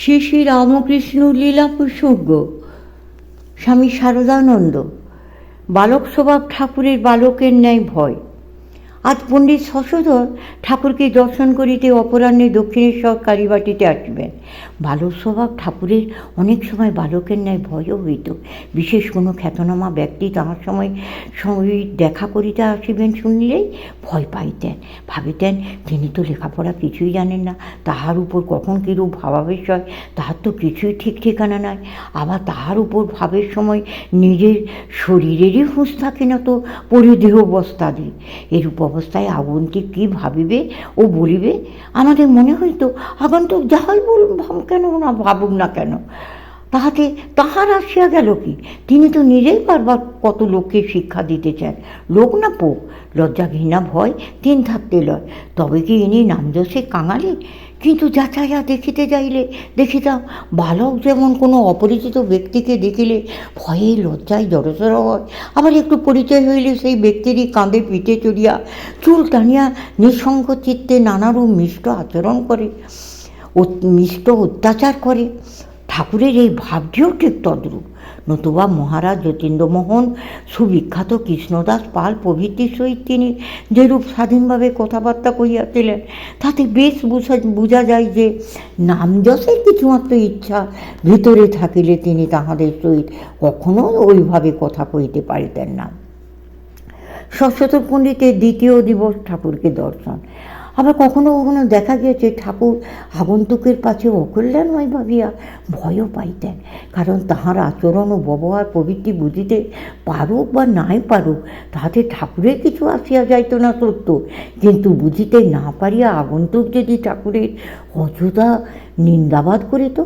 শ্রী শ্রী রামকৃষ্ণ লীলা প্রসঙ্গ। স্বামী শারদানন্দ বালক স্বভাব ঠাকুরের বালকের ন্যায় ভয়। আজ পণ্ডিত শশধর ঠাকুরকে দর্শন করিতে অপরাহ্নে দক্ষিণেশ্বর কালীবাটিতে আসবেন। বালক স্বভাব ঠাকুরের অনেক সময় বালকের ন্যায় ভয়ও হইত। বিশেষ কোনো খ্যাতনামা ব্যক্তি তাহার সময় সহিত দেখা করিতে আসিবেন শুনিলেই ভয় পাইতেন। ভাবিতেন, তিনি তো লেখাপড়া কিছুই জানেন না, তাহার উপর কখন কীরূপ ভাবাবেশ হয়, তাহার তো কিছুই ঠিক ঠিকানা নাই। আবার তাহার উপর ভাবের সময় নিজের শরীরেরই হুঁশ থাকে না তো পরিদেহ বস্তাদি এরূপ অবস্থায় আগন্তুক কী ভাবিবে ও বলিবে? আমাদের মনে হইতো, আগন্তুক যাহাই ভাব কেন না ভাবুক না কেন? তাহাতে তাহার আসিয়া গেল কি? তিনি তো নিজেই বারবার কত লোককে শিক্ষা দিতে চান লোক না পোক লজ্জা ঘৃণা ভয়, তিন থাকতে লয়। তবে কি ইনি নামযশে কাঙালি? কিন্তু যাচাইয়া দেখিতে যাইলে দেখিতাম বালক যেমন কোনো অপরিচিত ব্যক্তিকে দেখিলে ভয়ে লজ্জায় জড়সড় হয়। আবার একটু পরিচয় হইলে সেই ব্যক্তিরই কাঁধে পিঠে চড়িয়া চুল টানিয়া নিঃসঙ্গ চিত্তে নানারূপ মিষ্ট আচরণ করে। মিষ্ট অত্যাচার করে। ঠাকুরের এই ভাবটিও ঠিক তদ্রূপ নতুবা মহারাজ যতীন্দ্রমোহন, সুবিখ্যাত কৃষ্ণদাস পাল প্রভৃতির সহিত তিনি যেরূপ স্বাধীনভাবে কথাবার্তা কহিয়াছিলেন, তাতে বেশ বুঝা, বোঝা যায় যে নামযশের কিছুমাত্র ইচ্ছা ভিতরে থাকিলে তিনি তাহাদের সহিত কখনো ওইভাবে কথা কইতে পারিতেন না। ষষ্ঠতর পণ্ডিতের দ্বিতীয় দিবস ঠাকুরকে দর্শন। আবার কখনো কখনো দেখা গিয়েছে, ঠাকুর আগন্তুকের পাশে অকল্যাণময় ভাবিয়া, ভয়ও পাইতেন। কারণ তাহার আচরণ ও ব্যবহার প্রভৃতি বুঝিতে পারুক বা নাই পারুক, তাহাতে ঠাকুরের কিছু আসিয়া যাইত না সত্য। কিন্তু বুঝিতে না পারিয়া আগন্তুক যদি ঠাকুরের অযথা নিন্দাবাদ করিত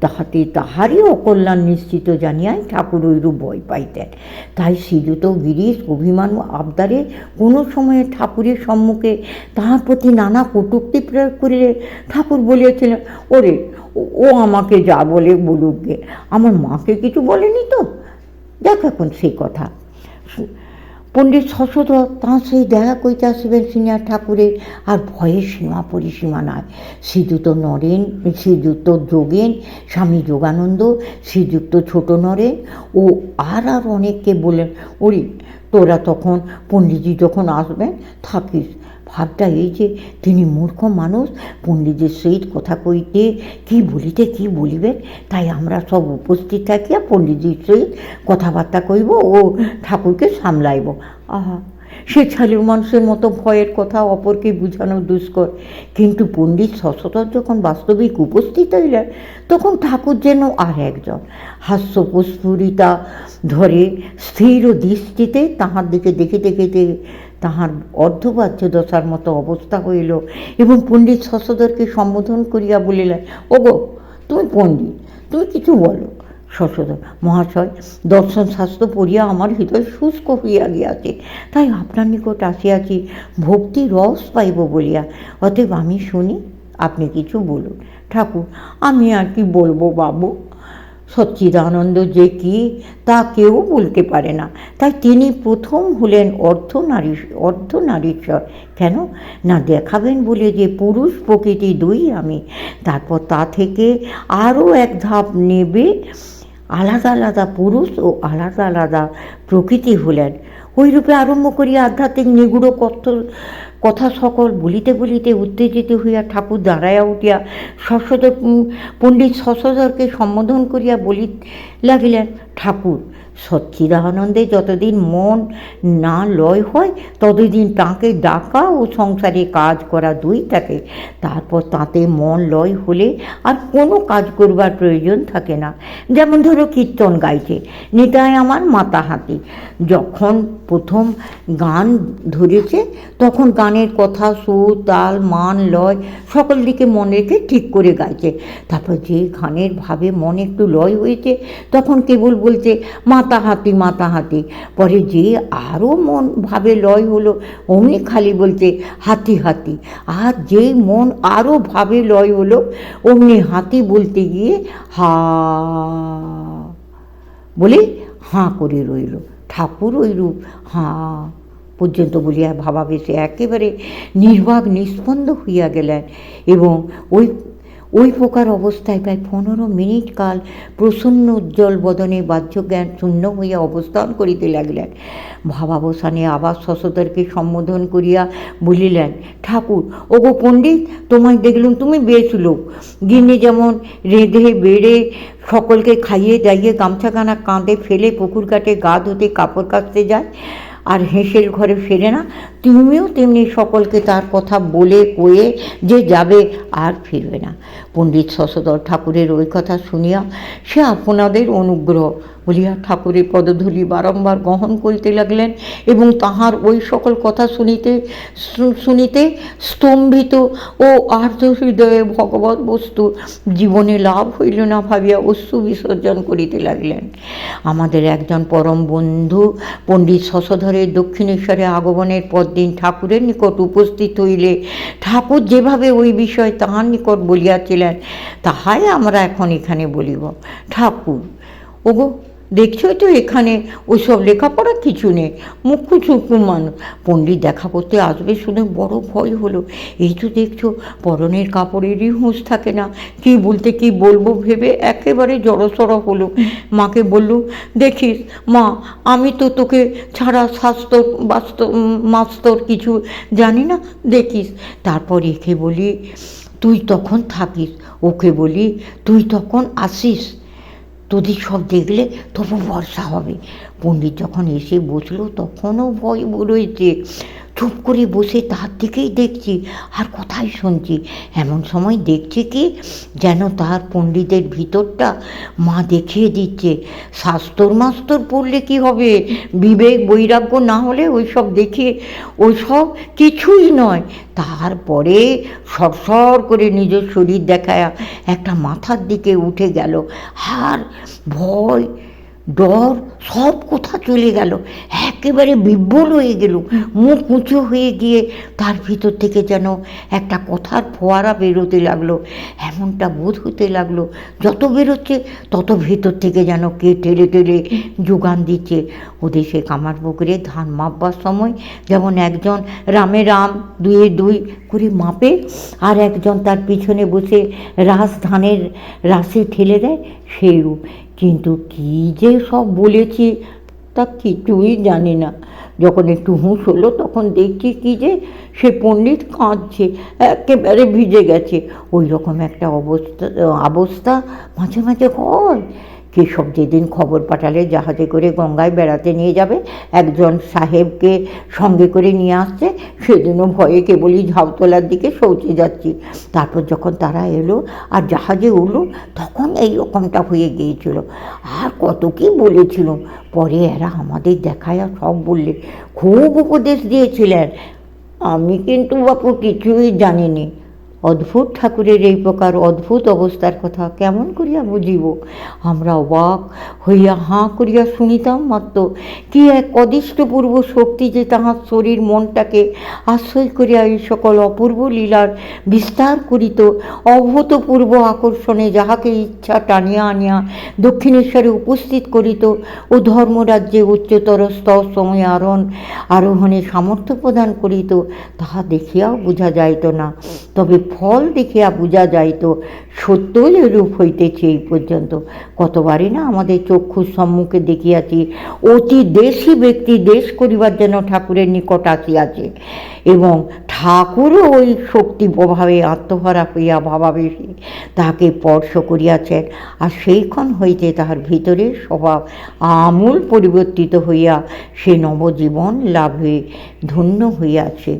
তাহাতে তাহারই অকল্যাণ নিশ্চিত জানিয়াই ঠাকুর ওইরূপ ভয় পাইতেন। তাই শ্রীযুত গিরিশ অভিমান আবদারে কোনো সময়ে ঠাকুরের সম্মুখে তাহার প্রতি নানা কটুক্তি প্রয়োগ করিলে ঠাকুর বলিয়াছিলেন, ওরে, ও আমাকে যা বলে বলুক গে। আমার মাকে কিছু বলেনি তো? দেখ এখন সেই কথা। পণ্ডিত শশধর তাঁর সেই দেখা কইতে আসবেন সিনিয়র ঠাকুরের। আর ভয়ের সীমা পরিসীমা নয় শ্রীযুক্ত নরেন, শ্রীযুক্ত যোগেন, স্বামী যোগানন্দ, শ্রীযুক্ত ছোট নরেন ও আর আর অনেককে বলেন, ওরে, তোরা তখন পণ্ডিতজি যখন আসবেন থাকিস। ভাবটা এই যে তিনি মূর্খ মানুষ পণ্ডিতের সহিত কথা কইতে কি বলিতে কি বলিবেন, তাই আমরা সব উপস্থিত থাকিয়া পণ্ডিতজির সহিত কথাবার্তা কইব ও ঠাকুরকে সামলাইব। আহা, সে ছেলের মানুষের মতো ভয়ের কথা অপরকে বুঝানো দুষ্কর। কিন্তু পণ্ডিত শশধর যখন বাস্তবিক উপস্থিত হইলেন, তখন ঠাকুর যেন আর একজন। হাস্যপুস্ফুরিতা ধরে স্থির দৃষ্টিতে তাহার দিকে দেখে দেখিতে তাহার অর্ধবাচ্য দশার মতো অবস্থা হইল এবং পণ্ডিত শশধরকে সম্বোধন করিয়া বলিলেন, ওগো, তুমি পণ্ডিত, তুমি কিছু বলো। শশধর, মহাশয়, দর্শন শাস্ত্র পড়িয়া আমার হৃদয় শুষ্ক হইয়া গিয়াছে, তাই আপনার নিকট আসিয়াছি, ভক্তি রস পাইব বলিয়া। অতএব আমি শুনি, আপনি কিছু বলুন। ঠাকুর, আমি আর কি বলব বাবু? সচ্চিদানন্দ যে কি, তা কেউ বলতে পারে না। তাই তিনি প্রথম হলেন অর্ধনারী, অর্ধনারীশ্বর। কেন? না দেখাবেন বলে যে পুরুষ প্রকৃতি দুই আমি। তারপর তা থেকে আরও এক ধাপ নেবে আলাদা আলাদা পুরুষ ও আলাদা আলাদা প্রকৃতি হলেন। ওইরূপে আরম্ভ করি আধ্যাত্মিক নিগুড় কথ কথা সকল বলিতে বলিতে উত্তেজিত হইয়া ঠাকুর দাঁড়াইয়া উঠিয়া শশধর পণ্ডিত শশধরকে সম্বোধন করিয়া বলি, লাগিলেন, ঠাকুর সচ্চিদানন্দে যতদিন মন না লয় হয়, ততদিন তাকে ডাকা ও সংসারে কাজ করা দুই থাকে। তারপর তাতে মন লয় হলে আর কোনো কাজ করবার প্রয়োজন থাকে না। যেমন ধরো কীর্তন গাইছে নিতায় আমার মাতা হাতি। যখন প্রথম গান ধরেছে, তখন গানের কথা, সুর, তাল, মান, লয় সকল দিকে মন রেখে ঠিক করে গাইছে। তারপর যে গানের ভাবে মন একটু লয় হয়েছে, তখন কেবল বলছে মাতা হাতি মাতা হাতি পরে যে আরও মন ভাবে লয় হলো, অমনি খালি বলছে, হাতি হাতি। আর যেই মন আরও ভাবে লয় হলো, অমনি হাতি বলতে গিয়ে, হা। বলে হাঁ করে রইল। ঠাকুর ওইরূপ হাঁ। পর্যন্ত বলিয়া ভাবাবেশে একেবারে নির্বাক নিস্পন্দ হইয়া গেলেন এবং ওই ওই প্রকার অবস্থায় প্রায় পনেরো মিনিট কাল প্রসন্ন উজ্জ্বল বদনে বাহ্যজ্ঞান শূন্য হইয়া অবস্থান করিতে লাগিলেন। ভাবাবসানে আবার শশধরকে সম্বোধন করিয়া বলিলেন, ঠাকুর, ওগো পণ্ডিত, তোমায় দেখলুম তুমি বেশ লোক। গিন্নি যেমন রেঁধে বেড়ে সকলকে খাইয়ে দাইয়ে গামছাখানা কাঁধে ফেলে পুকুর কাটে গা ধুতে কাপড় কাচতে যায় আর হেঁসেল ঘরে ফেরে না। তুমিও তেমনি সকলকে তার কথা বলে কয়ে যে যাবে আর ফিরবে না। পণ্ডিত শশধর ঠাকুরের ওই কথা শুনিয়া সে আপনাদের অনুগ্রহ বলিয়া ঠাকুরের পদধূলি বারংবার গ্রহণ করিতে লাগলেন এবং তাহার ওই সকল কথা শুনিতে শুনিতে স্তম্ভিত ও আর্ধ হৃদয়ে ভগবত বস্তু জীবনে লাভ হইল না ভাবিয়া অশ্রু বিসর্জন করিতে লাগলেন। আমাদের একজন পরম বন্ধু পণ্ডিত শশধরের দক্ষিণেশ্বরে আগমনের পরদিন ঠাকুরের নিকট উপস্থিত হইলে ঠাকুর যেভাবে ওই বিষয় তাহার নিকট বলিয়াছিলেন, তাহাই আমরা এখন এখানে বলিব। ঠাকুর, ওগো দেখছোই তো এখানে ওইসব লেখাপড়া কিছু নেই? মুখ্য চুক্কু মানুষ পণ্ডিত দেখা করতে আসবে শুনে বড় ভয় হলো। এই তো দেখছ, পরনের কাপড়েরই হুঁশ থাকে না। কি বলতে কি বলব ভেবে একেবারে জড়সড় হলো। মাকে বললু, দেখিস, মা, আমি তো তোকে ছাড়া স্বাস্থ্য বাস্তব মাস্তর কিছু জানি না। দেখিস। তারপর একে বলি, তুই তখন থাকিস। ওকে বলি, তুই তখন আসিস? তোদের সব দেখলে তবু বর্ষা হবে। পণ্ডিত যখন এসে বসল তখনও ভয় রয়েছে চুপ করে বসে তার দিকেই দেখছি আর কথাই শুনছি। এমন সময় দেখছি কি যেন তার পণ্ডিতের ভিতরটা মা দেখিয়ে দিচ্ছে। শাস্তর মাস্তর পড়লে কি হবে? বিবেক বৈরাগ্য না হলে ওই সব দেখে ওই সব কিছুই নয়। তারপরে সরসর করে নিজের শরীর দেখায় একটা মাথার দিকে উঠে গেল। আর ভয় ডর, সব কোথা চলে গেল। একেবারে বিব্বল হয়ে গেল। মুখ উঁচু হয়ে গিয়ে তার ভিতর থেকে যেন একটা কথার ফোয়ারা বেরোতে লাগল। এমনটা বোধ হতে লাগল, যত বেরোচ্ছে তত ভিতর থেকে যেন কে টেলে টেলে যোগান দিচ্ছে। ওদেশে কামার পুকুরে ধান মাপবার সময় যেমন একজন রামে রাম, দুয়ে দুই করে মাপে, আর একজন তার পিছনে বসে রাস ধানের রাশি ঠেলে দেয় সেই রূপ কিন্তু কী যে সব বলেছি তা কিছুই জানি না। যখন একটু হুঁশ হলো তখন দেখছি কি যে সে পণ্ডিত কাঁদছে, একেবারে ভিজে গেছে। ওই রকম একটা অবস্থা অবস্থা মাঝে মাঝে হয়। কেশব যেদিন খবর পাঠালে জাহাজে করে গঙ্গায় বেড়াতে নিয়ে যাবে, একজন সাহেবকে সঙ্গে করে নিয়ে আসছে, সেদিনও ভয়ে কেবলই ঝাউতলার দিকে শৌচে যাচ্ছি। তারপর যখন তারা এলো আর জাহাজে উঠল তখন এই রকমটা হয়ে গিয়েছিল। আর কত কি বলেছিল। পরে এরা আমাদের দেখায় সব বললে, খুব উপদেশ দিয়েছিলেন। আমি কিন্তু বাপু কিছুই জানিনি। অদ্ভুত ঠাকুরের এই প্রকার অদ্ভুত অবস্থার কথা কেমন করিয়া বুঝিব? আমরা অবাক হইয়া হাঁ করিয়া শুনিতাম মাত্র, কি এক অদিষ্টপূর্ব শক্তি যে তাহার শরীর মনটাকে আশ্রয় করিয়া এই সকল অপূর্ব লীলার বিস্তার করিত, অভূতপূর্ব আকর্ষণে যাহাকে ইচ্ছা টানিয়া আনিয়া দক্ষিণেশ্বরে উপস্থিত করিত ও ধর্মরাজ্যে উচ্চতর স্তর সময়ে আরোহণ আরোহণে সামর্থ্য প্রদান করিত, তাহা দেখিয়াও বোঝা যাইত না। তবে ফল দেখিয়া বোঝা যাইত, সত্যই এরূপ হইতেছে এই পর্যন্ত। কতবারই না আমাদের চক্ষুর সম্মুখে দেখিয়াছি, অতি দেশি ব্যক্তি দেশ করিবার যেন ঠাকুরের নিকট আসিয়াছে এবং ঠাকুরও ওই শক্তি প্রভাবে আত্মহারা হইয়া ভাবাবেশী, তাহাকে স্পর্শ করিয়াছেন আর সেইক্ষণ হইতে তাহার ভিতরের স্বভাব আমূল পরিবর্তিত হইয়া সে নবজীবন লাভে ধন্য হইয়াছে।